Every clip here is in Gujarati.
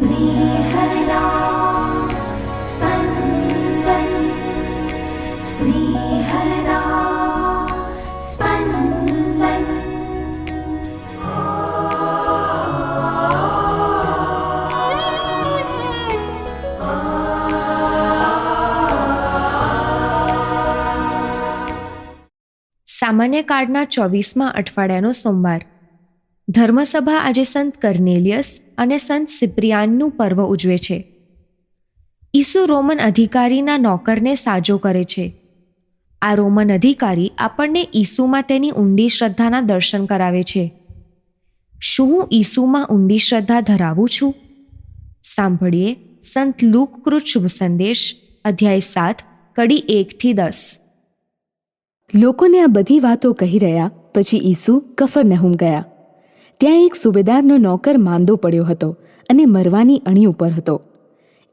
स्नेहदा स्पन्दन् स्नेहदा स्पन्दन् સામાન્ય કાર્ડના ચોવીસમાં અઠવાડિયાનો સોમવાર ધર્મસભા આજે સંત કર્નેલિયસ અને સંત સિપ્રિયાનનું પર્વ ઉજવે છે. ઈસુ રોમન અધિકારીના નોકરને સાજો કરે છે. આ રોમન અધિકારી આપણને ઈસુમાં તેની ઊંડી શ્રદ્ધાના દર્શન કરાવે છે. શું હું ઈસુમાં ઊંડી શ્રદ્ધા ધરાવું છું? સાંભળીએ સંત લુકકૃત શુભ સંદેશ, અધ્યાય સાત, કડી એકથી દસ. લોકોને આ બધી વાતો કહી રહ્યા, પછી ઈસુ કફરનહુમ ગયા. ત્યાં એક સુબેદારનો નોકર માંદો પડ્યો હતો અને મરવાની અણી ઉપર હતો.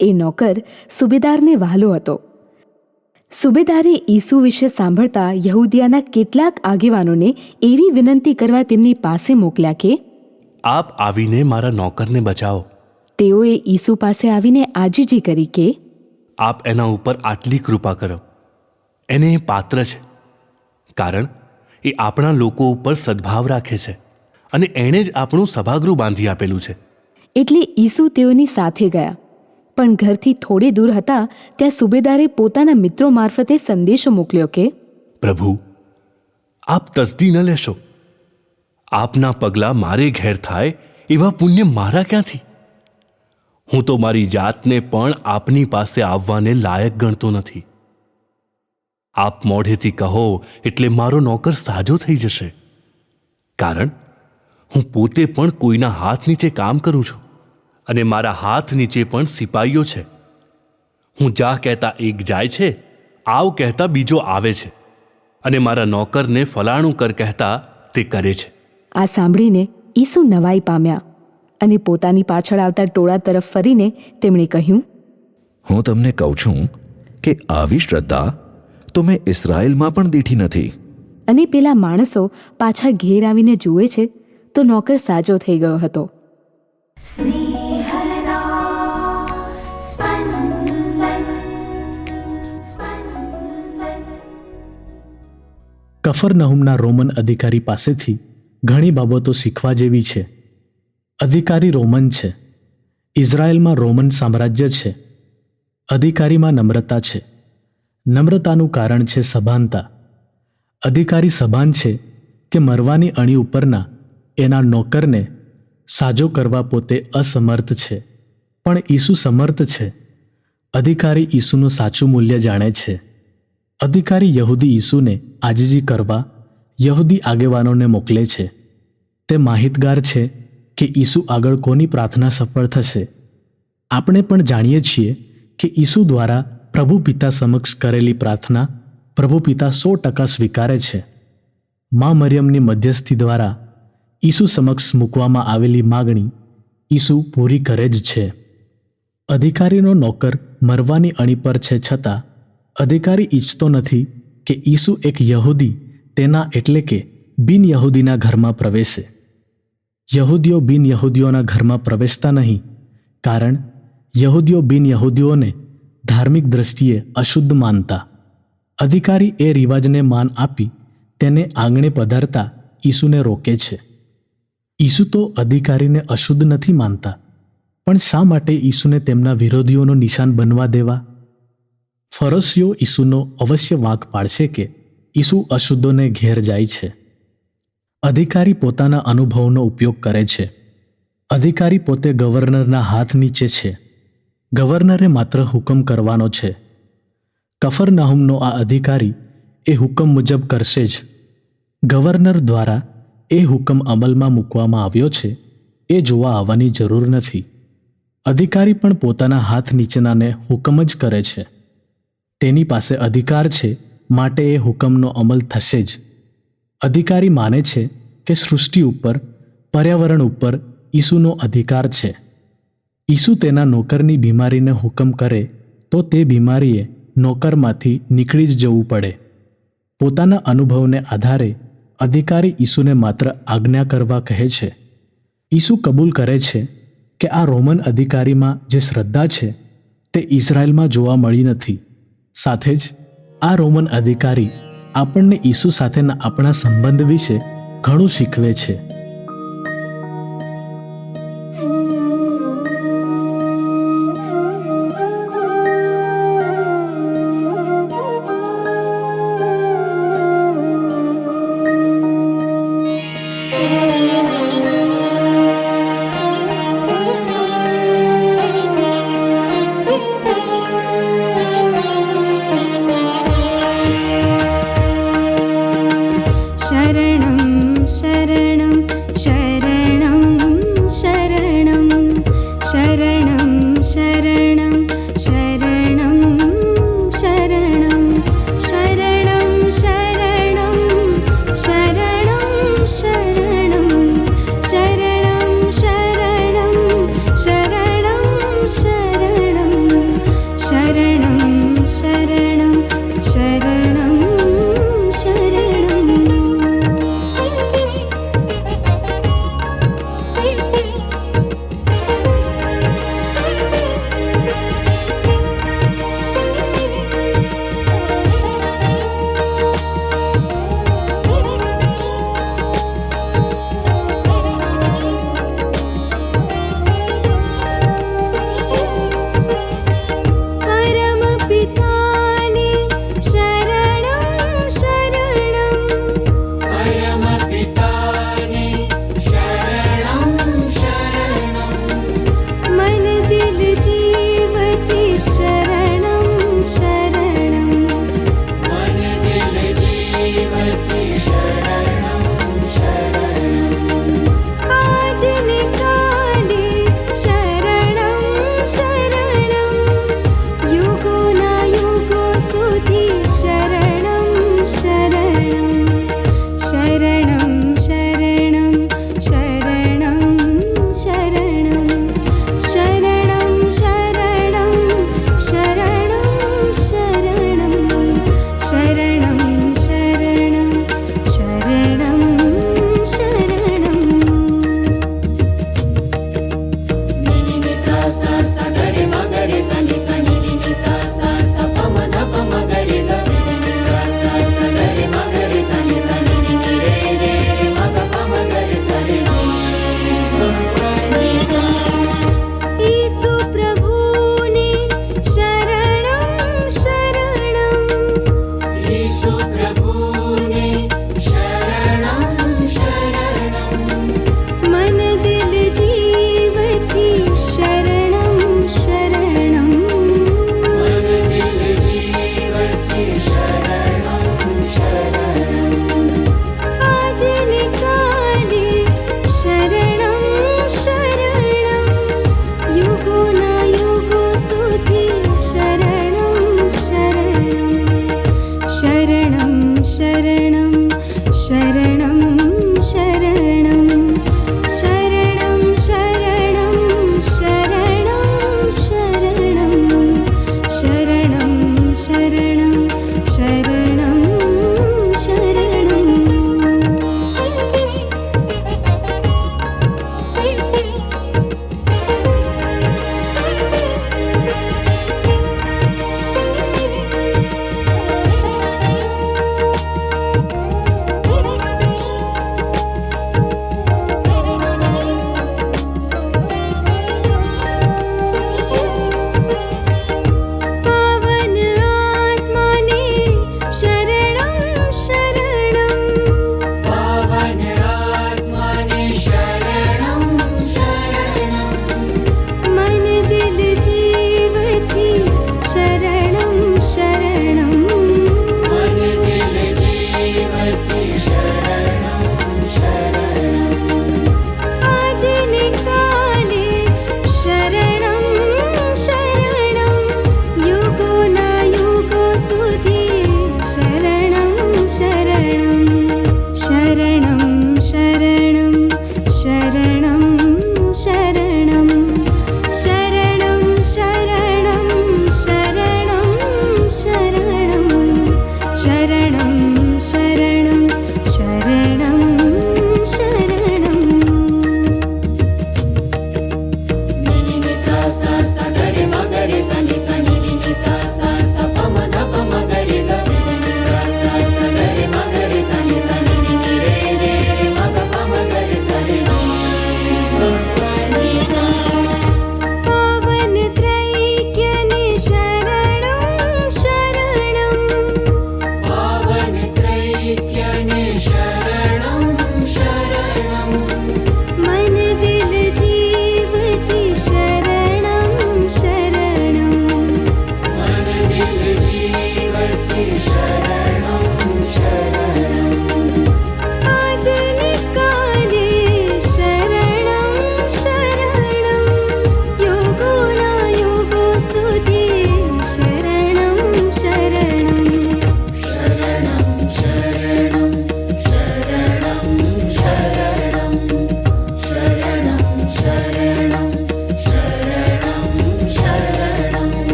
એ નોકર સુબેદારને વહાલો હતો. સુબેદારે ઈસુ વિશે સાંભળતા યહૂદિયાના કેટલાક આગેવાનોને એવી વિનંતી કરવા તેમની પાસે મોકલ્યા કે આપ આવીને મારા નોકરને બચાવો. તેઓએ ઈસુ પાસે આવીને આજીજી કરી કે આપ એના ઉપર આટલી કૃપા કરો. એને પાત્ર છે. કારણ એ આપણા લોકો ઉપર સદભાવ રાખે છે. અને એણે જ આપણું સભાગૃહ બાંધી આપેલું છે. એટલે ઈસુ તેઓની સાથે ગયા. પણ ઘરથી થોડે દૂર હતા ત્યાં સુબેદારે પોતાના મિત્રો મારફતે સંદેશો મોકલ્યો કે પ્રભુ આપ તસદી ન લેશો. આપના પગલાં મારે ઘેર થાય એવા પુણ્ય મારા ક્યાંથી? હું તો મારી જાતને પણ આપની પાસે આવવાને લાયક ગણતો નથી. આપ મોઢેથી કહો એટલે મારો નોકર સાજો થઈ જશે. કારણ હું પોતે પણ કોઈના હાથ નીચે કામ કરું છું અને મારા હાથ નીચે પણ સિપાઈઓ છે. હું જા કહેતા એક જાય છે આવ કહેતા બીજો આવે છે અને મારા નોકરને ફલાણું કર કહેતા તે કરે છે. આ સાંભળીને ઈસુ નવાઈ પામ્યા અને પોતાની પાછળ આવતા ટોળા તરફ ફરીને તેમણે કહ્યું હું તમને કહું છું કે આવી શ્રદ્ધા તો મેં ઇસરાયલમાં પણ દીઠી નથી. અને પેલા માણસો પાછા ઘેર આવીને જુએ છે તો નોકર સાજો થઈ ગયો હતો. કફરનહુમના રોમન અધિકારી પાસેથી ઘણી બાબતો શીખવા જેવી છે. અધિકારી રોમન છે. ઇઝરાયલમાં રોમન સામ્રાજ્ય છે. અધિકારીમાં નમ્રતા છે. નમ્રતાનું કારણ છે સભાનતા. અધિકારી સભાન છે કે મરવાની અણી ઉપરના એના નોકરને સાજો કરવા પોતે અસમર્થ છે, પણ ઈસુ સમર્થ છે. અધિકારી ઈસુનું સાચું મૂલ્ય જાણે છે. અધિકારી યહૂદી ઈસુને આજીજી કરવા યહૂદી આગેવાનોને મોકલે છે. તે માહિતગાર છે કે ઈસુ આગળ કોની પ્રાર્થના સફળ થશે. આપણે પણ જાણીએ છીએ કે ઈસુ દ્વારા પ્રભુ પિતા સમક્ષ કરેલી પ્રાર્થના પ્રભુ પિતા સો ટકા સ્વીકારે છે. મા મરિયમની મધ્યસ્થી દ્વારા ઈસુ સમક્ષ મૂકવામાં આવેલી માગણી ઈસુ પૂરી કરે જ છે. અધિકારીનો નોકર મરવાની અણી પર છે છતાં અધિકારી ઈચ્છતો નથી કે ઈસુ એક યહૂદી, તેના એટલે કે બિન યહૂદીના ઘરમાં પ્રવેશે. યહૂદીઓ બિન યહૂદીઓના ઘરમાં પ્રવેશતા નહીં, કારણ યહૂદીઓ બિન યહૂદીઓને ધાર્મિક દ્રષ્ટિએ અશુદ્ધ માનતા. અધિકારી એ રિવાજને માન આપી તેને આંગણે પધારતા ઈસુને રોકે છે. ઈસુ તો અધિકારીને અશુદ્ધ નથી માનતા. પણ શા માટે ઈસુને તેમના વિરોધીઓનો નિશાન બનવા દેવા? ફરસીઓ ઈસુનો અવશ્ય વાંક પાડશે કે ઈસુ અશુદ્ધોને ઘેર જાય છે. અધિકારી પોતાના અનુભવનો ઉપયોગ કરે છે. અધિકારી પોતે ગવર્નરના હાથ નીચે છે. ગવર્નરે માત્ર હુકમ કરવાનો છે. કફરનાહુમનો આ અધિકારી એ હુકમ મુજબ કરશે જ. ગવર્નર દ્વારા એ હુકમ અમલમાં મૂકવામાં આવ્યો છે, એ જોવા આવવાની જરૂર નથી. અધિકારી પણ પોતાના હાથ નીચેનાને હુકમ જ કરે છે. તેની પાસે અધિકાર છે, માટે એ હુકમનો અમલ થશે જ. અધિકારી માને છે કે સૃષ્ટિ ઉપર, પર્યાવરણ ઉપર ઈસુનો અધિકાર છે. ઈસુ તેના નોકરની બીમારીને હુકમ કરે, તો તે બીમારીએ નોકરમાંથી નીકળી જ જવું પડે. પોતાના અનુભવને આધારે અધિકારી ઈસુને માત્ર આજ્ઞા કરવા કહે છે. ઈસુ કબૂલ કરે છે કે આ રોમન અધિકારીમાં જે શ્રદ્ધા છે તે ઇઝરાયલમાં જોવા મળી નથી. સાથે જ આ રોમન અધિકારી આપણને ઈસુ સાથેના આપણા સંબંધ વિશે ઘણું શીખવે છે.